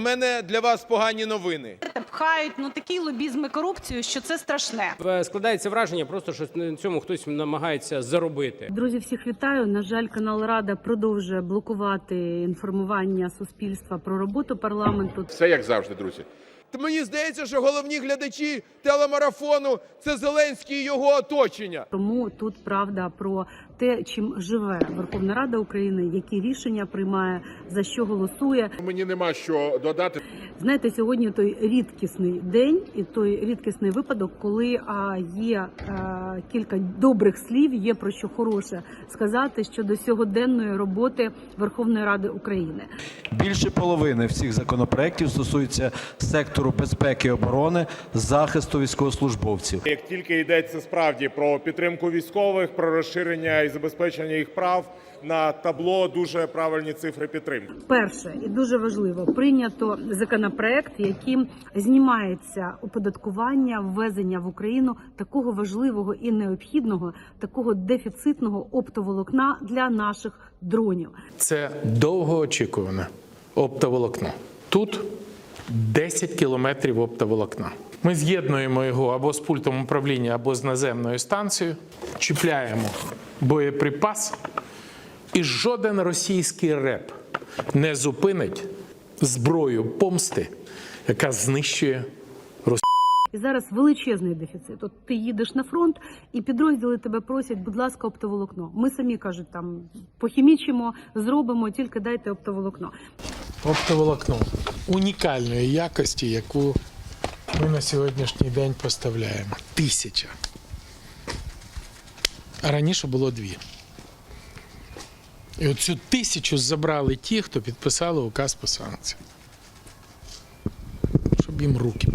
У мене для вас погані новини. пхають ну такий лобізм і корупцію, що це страшне. Е, Складається враження, просто що на цьому хтось намагається заробити. Друзі, всіх вітаю. На жаль, канал Рада продовжує блокувати інформування суспільства про роботу парламенту. Все як завжди, друзі. Та мені здається, що головні глядачі телемарафону це Зеленський і його оточення. Тому тут правда про те, чим живе Верховна Рада України, які рішення приймає, за що голосує. Мені нема що додати. Знаєте, сьогодні той рідкісний день і той рідкісний випадок, коли а, є а, кілька добрих слів, є про що хороше сказати щодо сьогоденної роботи Верховної Ради України. Більше половини всіх законопроєктів стосуються сектору безпеки і оборони, захисту військовослужбовців. Як тільки йдеться справді про підтримку військових, про розширення і забезпечення їх прав на табло дуже правильні цифри підтримки. Перше і дуже важливо прийнято законопроект, яким знімається оподаткування ввезення в Україну такого важливого і необхідного, такого дефіцитного оптоволокна для наших дронів. Це довгоочікуване оптоволокно. Тут 10 кілометрів оптоволокна. Ми з'єднуємо його або з пультом управління, або з наземною станцією, чіпляємо боєприпас, і жоден російський реп не зупинить зброю помсти, яка знищує Росію. І зараз величезний дефіцит. От ти їдеш на фронт, і підрозділи тебе просять, будь ласка, оптоволокно. Ми самі кажуть, там похімічимо, зробимо, тільки дайте оптоволокно. оптоволокно унікальної якості, яку ми на сьогоднішній день поставляємо. Тисяча. А раніше було дві. І оцю тисячу забрали ті, хто підписали указ по санкціям. Щоб їм руки.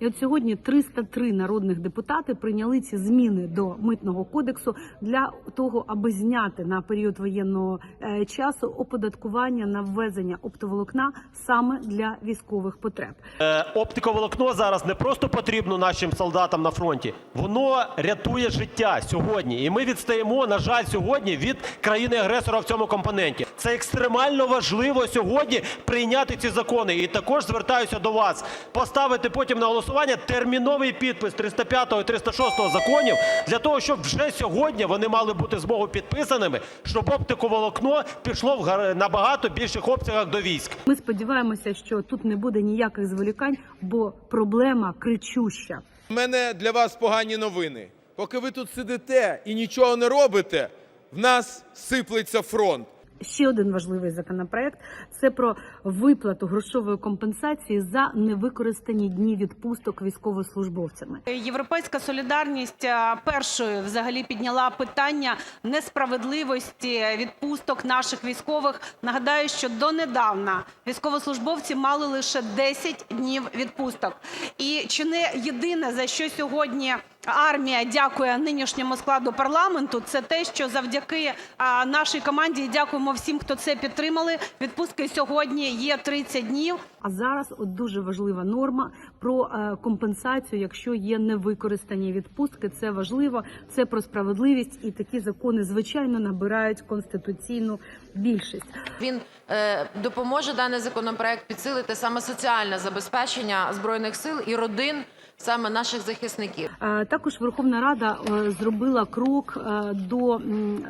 І от сьогодні 303 народних депутати прийняли ці зміни до митного кодексу для того, аби зняти на період воєнного е, часу оподаткування на ввезення оптоволокна саме для військових потреб. Е, Оптиковолокно зараз не просто потрібно нашим солдатам на фронті, воно рятує життя сьогодні. І ми відстаємо, на жаль, сьогодні від країни-агресора в цьому компоненті. Це екстремально важливо сьогодні прийняти ці закони. І також звертаюся до вас поставити потім на голосування терміновий підпис 305 і 306 законів для того, щоб вже сьогодні вони мали бути змогу підписаними, щоб оптиковолокно пішло в гар- набагато більших обсягах до військ. Ми сподіваємося, що тут не буде ніяких зволікань, бо проблема кричуща. У мене для вас погані новини. Поки ви тут сидите і нічого не робите, в нас сиплеться фронт. Ще один важливий законопроект це про виплату грошової компенсації за невикористані дні відпусток військовослужбовцями. Європейська солідарність е, першою взагалі підняла питання несправедливості відпусток наших військових. Нагадаю, що донедавна військовослужбовці мали лише 10 днів відпусток. І чи не єдине за що сьогодні армія дякує нинішньому складу парламенту, це те, що завдяки а, нашій команді дякуємо всім, хто це підтримали. Відпустки сьогодні є 30 днів. А зараз от дуже важлива норма про е, компенсацію, якщо є невикористані відпустки. Це важливо, це про справедливість, і такі закони звичайно набирають конституційну більшість. Він е, допоможе даний законопроект підсилити саме соціальне забезпечення збройних сил і родин саме наших захисників. Е, Також Верховна Рада е, зробила крок е, до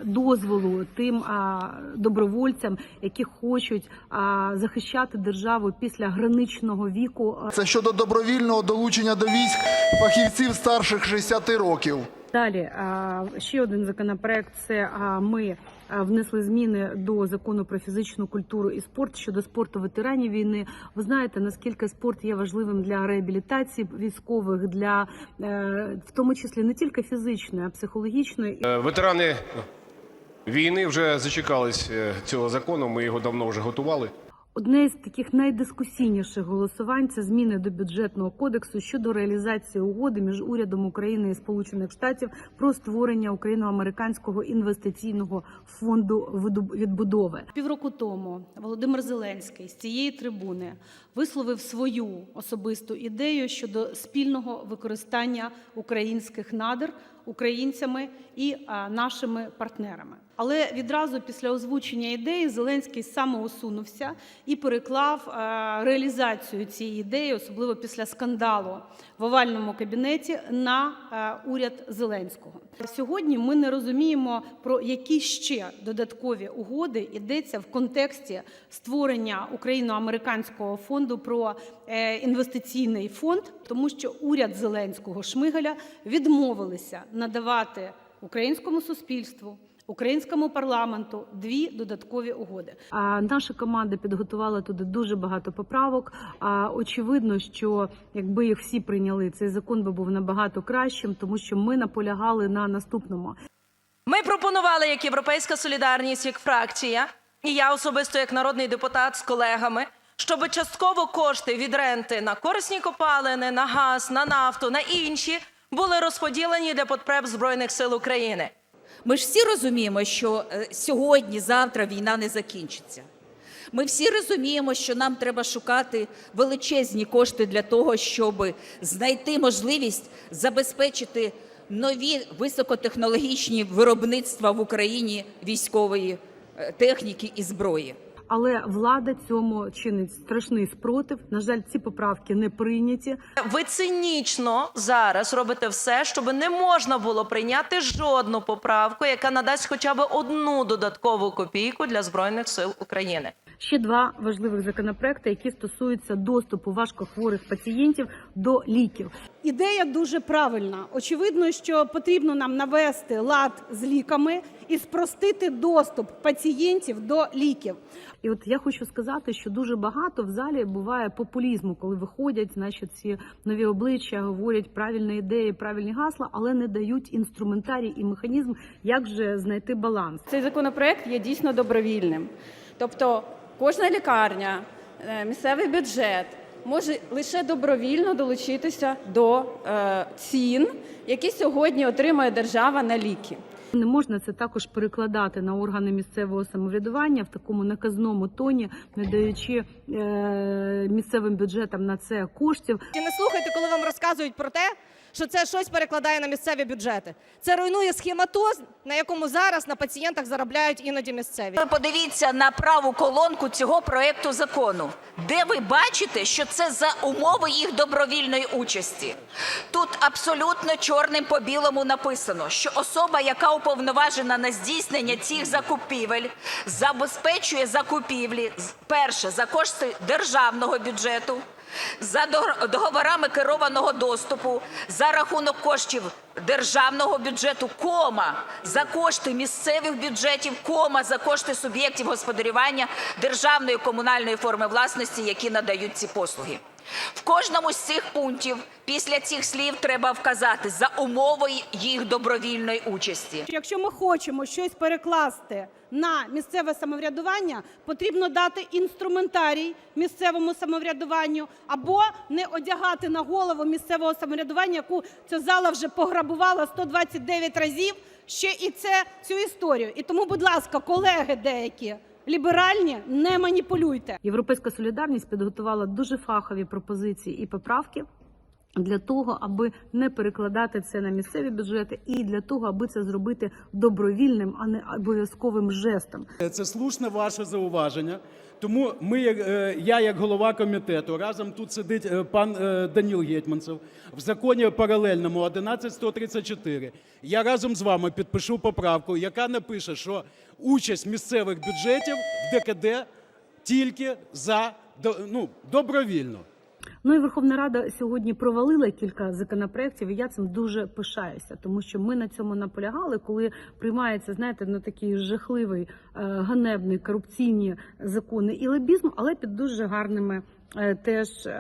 дозволу тим добровольцям, які хочуть захищати державу після граничного віку. Це щодо добровільного долучення до військ фахівців старших 60 років. Далі ще один законопроект. Це ми внесли зміни до закону про фізичну культуру і спорт щодо спорту ветеранів війни. Ви знаєте наскільки спорт є важливим для реабілітації військових, для е, в тому числі не тільки фізичної, а психологічної. Е, Ветерани війни вже зачекались е, цього закону. Ми його давно вже готували. Одне з таких найдискусійніших голосувань це зміни до бюджетного кодексу щодо реалізації угоди між урядом України і Сполучених Штатів про створення україно-американського інвестиційного фонду відбудови. Півроку тому Володимир Зеленський з цієї трибуни висловив свою особисту ідею щодо спільного використання українських надр українцями і нашими партнерами. Але відразу після озвучення ідеї Зеленський самоусунувся і переклав реалізацію цієї ідеї, особливо після скандалу в овальному кабінеті, на уряд Зеленського. Сьогодні ми не розуміємо про які ще додаткові угоди йдеться в контексті створення україно-американського фонду про е, інвестиційний фонд, тому що уряд Зеленського Шмигаля відмовилися надавати українському суспільству. Українському парламенту дві додаткові угоди. А наша команда підготувала туди дуже багато поправок. А очевидно, що якби їх всі прийняли, цей закон би був набагато кращим, тому що ми наполягали на наступному. Ми пропонували як Європейська солідарність, як фракція, і я особисто як народний депутат з колегами, щоб частково кошти від ренти на корисні копалини, на газ, на нафту, на інші були розподілені для потреб Збройних сил України. Ми ж всі розуміємо, що е, сьогодні, завтра війна не закінчиться. Ми всі розуміємо, що нам треба шукати величезні кошти для того, щоб знайти можливість забезпечити нові високотехнологічні виробництва в Україні військової е, техніки і зброї. Але влада цьому чинить страшний спротив. На жаль, ці поправки не прийняті. Ви цинічно зараз робите все, щоб не можна було прийняти жодну поправку, яка надасть хоча б одну додаткову копійку для Збройних сил України. Ще два важливих законопроекти, які стосуються доступу важкохворих пацієнтів до ліків. Ідея дуже правильна. Очевидно, що потрібно нам навести лад з ліками і спростити доступ пацієнтів до ліків. І от я хочу сказати, що дуже багато в залі буває популізму, коли виходять, значить, ці нові обличчя, говорять правильні ідеї, правильні гасла, але не дають інструментарій і механізм, як же знайти баланс. Цей законопроект є дійсно добровільним. Тобто кожна лікарня, е, місцевий бюджет може лише добровільно долучитися до е, цін, які сьогодні отримує держава на ліки. Не можна це також перекладати на органи місцевого самоврядування в такому наказному тоні, не даючи е, місцевим бюджетам на це коштів. І не слухайте, коли вам розказують про те, що це щось перекладає на місцеві бюджети. Це руйнує схематоз, на якому зараз на пацієнтах заробляють іноді місцеві. Ви подивіться на праву колонку цього проекту закону, де ви бачите, що це за умови їх добровільної участі. Тут абсолютно чорним по білому написано, що особа, яка уповноважена на здійснення цих закупівель, забезпечує закупівлі перше за кошти державного бюджету. За договорами керованого доступу за рахунок коштів державного бюджету, кома за кошти місцевих бюджетів, кома за кошти суб'єктів господарювання державної комунальної форми власності, які надають ці послуги. В кожному з цих пунктів після цих слів треба вказати за умови їх добровільної участі. Якщо ми хочемо щось перекласти на місцеве самоврядування, потрібно дати інструментарій місцевому самоврядуванню або не одягати на голову місцевого самоврядування, яку ця зала вже пограбувала 129 разів, ще і це цю історію. І тому, будь ласка, колеги деякі ліберальні, не маніпулюйте. Європейська солідарність підготувала дуже фахові пропозиції і поправки. Для того аби не перекладати це на місцеві бюджети, і для того, аби це зробити добровільним, а не обов'язковим жестом. Це слушне ваше зауваження. Тому ми, е, я, як голова комітету, разом тут сидить е, пан е, Даніл Гетьманцев, в законі паралельному 11134. Я разом з вами підпишу поправку, яка напише, що участь місцевих бюджетів в ДКД тільки за ну, добровільно. Ну і Верховна Рада сьогодні провалила кілька законопроєктів, і я цим дуже пишаюся, тому що ми на цьому наполягали, коли приймається, знаєте, ну такий жахливий, е, ганебний корупційні закони і лобізм, але під дуже гарними е, теж е,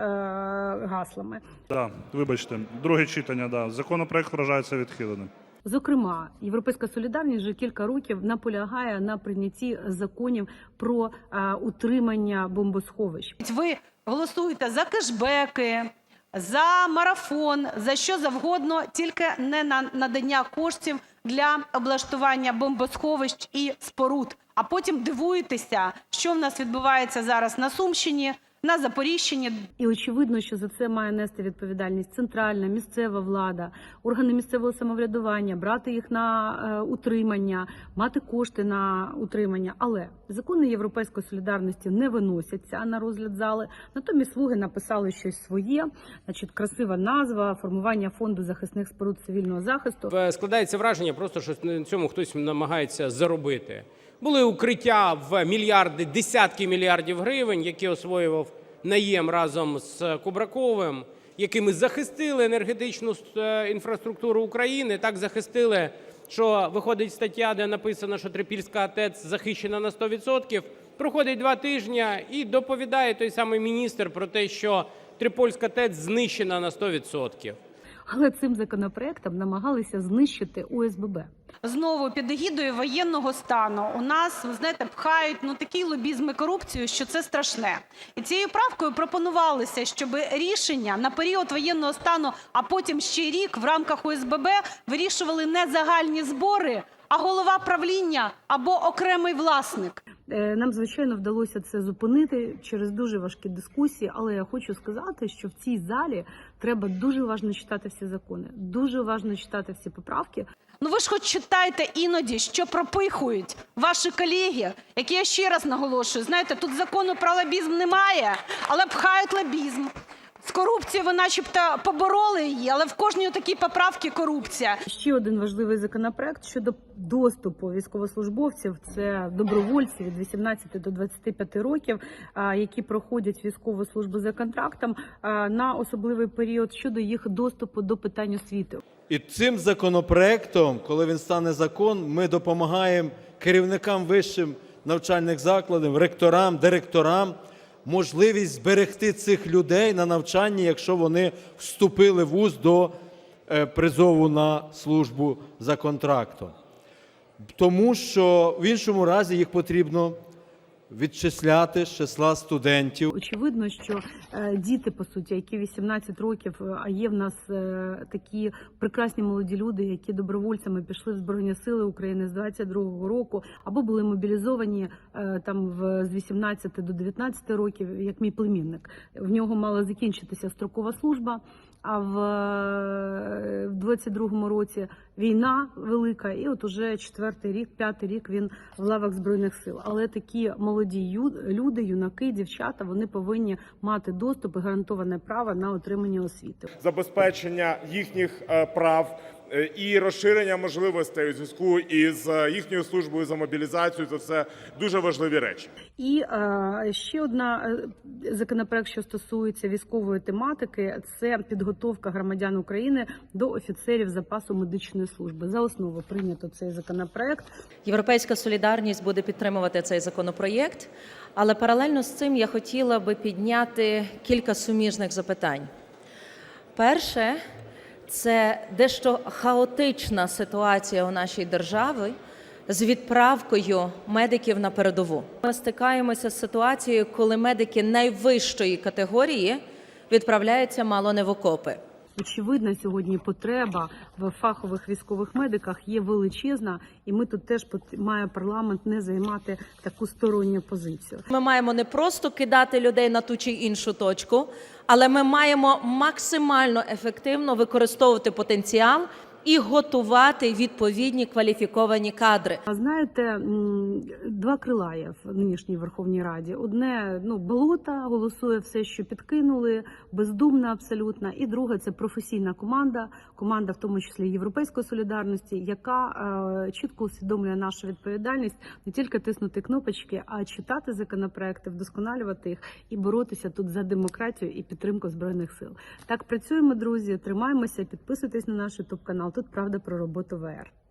гаслами. Да, вибачте, друге читання. Да, законопроект вважається відхиленим. Зокрема, Європейська солідарність вже кілька років наполягає на прийнятті законів про е, утримання бомбосховищ. Ви голосуєте за кешбеки, за марафон, за що завгодно, тільки не на надання коштів для облаштування бомбосховищ і споруд. А потім дивуєтеся, що в нас відбувається зараз на Сумщині, на Запоріжчині. І очевидно, що за це має нести відповідальність центральна, місцева влада, органи місцевого самоврядування, брати їх на е, утримання, мати кошти на утримання. Але закони європейської солідарності не виносяться на розгляд зали. Натомість слуги написали щось своє, значить, красива назва, формування фонду захисних споруд цивільного захисту. Складається враження, просто що на цьому хтось намагається заробити. Були укриття в мільярди, десятки мільярдів гривень, які освоював наєм разом з Кубраковим, якими захистили енергетичну е, інфраструктуру України. Так захистили, що виходить стаття, де написано, що Трипільська ТЕЦ захищена на 100%. Проходить два тижні і доповідає той самий міністр про те, що Трипольська ТЕЦ знищена на 100%. Але цим законопроектом намагалися знищити ОСББ. Знову під егідою воєнного стану у нас, ви знаєте, пхають ну такий лобізм і корупцію, що це страшне. І цією правкою пропонувалося, щоб рішення на період воєнного стану, а потім ще рік в рамках ОСББ вирішували не загальні збори, а голова правління або окремий власник. Е, Нам, звичайно, вдалося це зупинити через дуже важкі дискусії, але я хочу сказати, що в цій залі треба дуже уважно читати всі закони, дуже уважно читати всі поправки. Ну ви ж хоч читайте іноді, що пропихують ваші колеги, які я ще раз наголошую. Знаєте, тут закону про лобізм немає, але пхають лобізм. З корупцією ви начебто побороли її, але в кожній такій поправці корупція. Ще один важливий законопроект щодо доступу військовослужбовців. Це добровольці від 18 до 25 років, які проходять військову службу за контрактом на особливий період щодо їх доступу до питань освіти. І цим законопроектом, коли він стане закон, ми допомагаємо керівникам вищим навчальних закладів, ректорам, директорам можливість зберегти цих людей на навчанні, якщо вони вступили в ВУЗ до е, призову на службу за контрактом. Тому що в іншому разі їх потрібно відчисляти з числа студентів. Очевидно, що е, діти, по суті, які 18 років, е, а є в нас е, такі прекрасні молоді люди, які добровольцями пішли в Збройні Сили України з 22-го року, або були мобілізовані там в, з 18 до 19 років, як мій племінник. В нього мала закінчитися строкова служба. А в, е, в 22-му році війна велика, і от уже четвертий рік, п'ятий рік він в лавах збройних сил. Але такі молоді люди, юнаки, дівчата, вони повинні мати доступ і гарантоване право на отримання освіти. забезпечення їхніх е, прав і розширення можливостей у зв'язку із е, їхньою службою за мобілізацію це все дуже важливі речі. І е, ще одна е, законопроект, що стосується військової тематики, це підготовка громадян України до офіцерів запасу медичної служби. За основу прийнято цей законопроект. Європейська солідарність буде підтримувати цей законопроєкт, але паралельно з цим я хотіла би підняти кілька суміжних запитань. Перше, це дещо хаотична ситуація у нашій державі з відправкою медиків на передову. Ми стикаємося з ситуацією, коли медики найвищої категорії відправляються мало не в окопи. Очевидно, сьогодні потреба в фахових військових медиках є величезна, і ми тут теж має парламент не займати таку сторонню позицію. Ми маємо не просто кидати людей на ту чи іншу точку, але ми маємо максимально ефективно використовувати потенціал і готувати відповідні кваліфіковані кадри. А знаєте, два крила є в нинішній Верховній Раді. Одне ну болота голосує все, що підкинули, бездумна абсолютно. І друге це професійна команда, команда, в тому числі Європейської солідарності, яка е, чітко усвідомлює нашу відповідальність не тільки тиснути кнопочки, а читати законопроекти, вдосконалювати їх і боротися тут за демократію і підтримку збройних сил. Так працюємо, друзі. Тримаємося, підписуйтесь на наш ютуб канал. Тут правда про роботу ВР.